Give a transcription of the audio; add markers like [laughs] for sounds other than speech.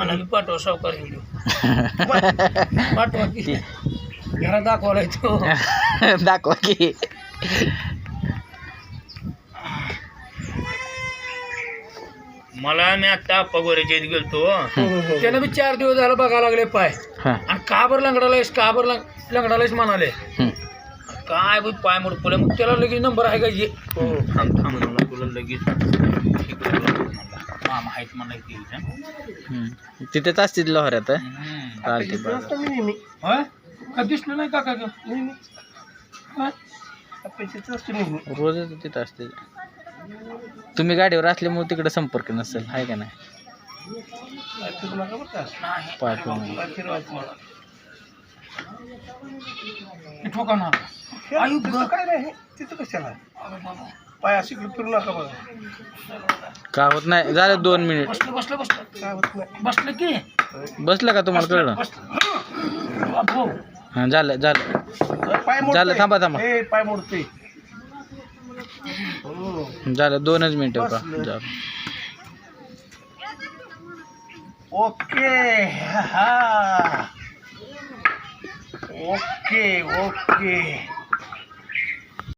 मला बी पाठवा सावकार व्हिडिओ [laughs] पाठवा की. घरात दाखवलाय तो. [laughs] दाखवा की. मला मी आता पगोऱ्याच्या इथे गेलतो. त्यानं बी चार दिवस झालं बघायला लागले पाय. हा. आणि का बरं लंगडालायस का बरं लंग- लंगडालायस म्हणाले. काय बघ पाय मोड पडले मग त्याला लगेच नंबर आहे का? ये. थांब थांब म्हणला तुला लगेच करतो म्हणला. मामा आहेत म्हणला इथे इथं. हम्म. तिथेच असतील लोहऱ्यात हम्म. चालते बरं. होय? का दिसलं नाही काका का होय? रोजच तिथं असते तुम्ही गाडीवर असल्यामुळे तिकडे संपर्क नसेल आहे का नाही. हे ठोकावणार. आयु ग. काय नाही तिथं कशाला पाय अशी फिरू नका बघा. का होत नाही. झालं दोन मिनिट. बसलं बसलं बसलं. काय होत नाही. बसलं की. बसलं का तुम्हाला कळलं? बसलं. हा झालं झालं. पाय मोडतोय. झालं, थांबा, थांबा. ए, पाय मोडते झालं दोनच मिनिटं का बसलं. ओके हा. Okay okay.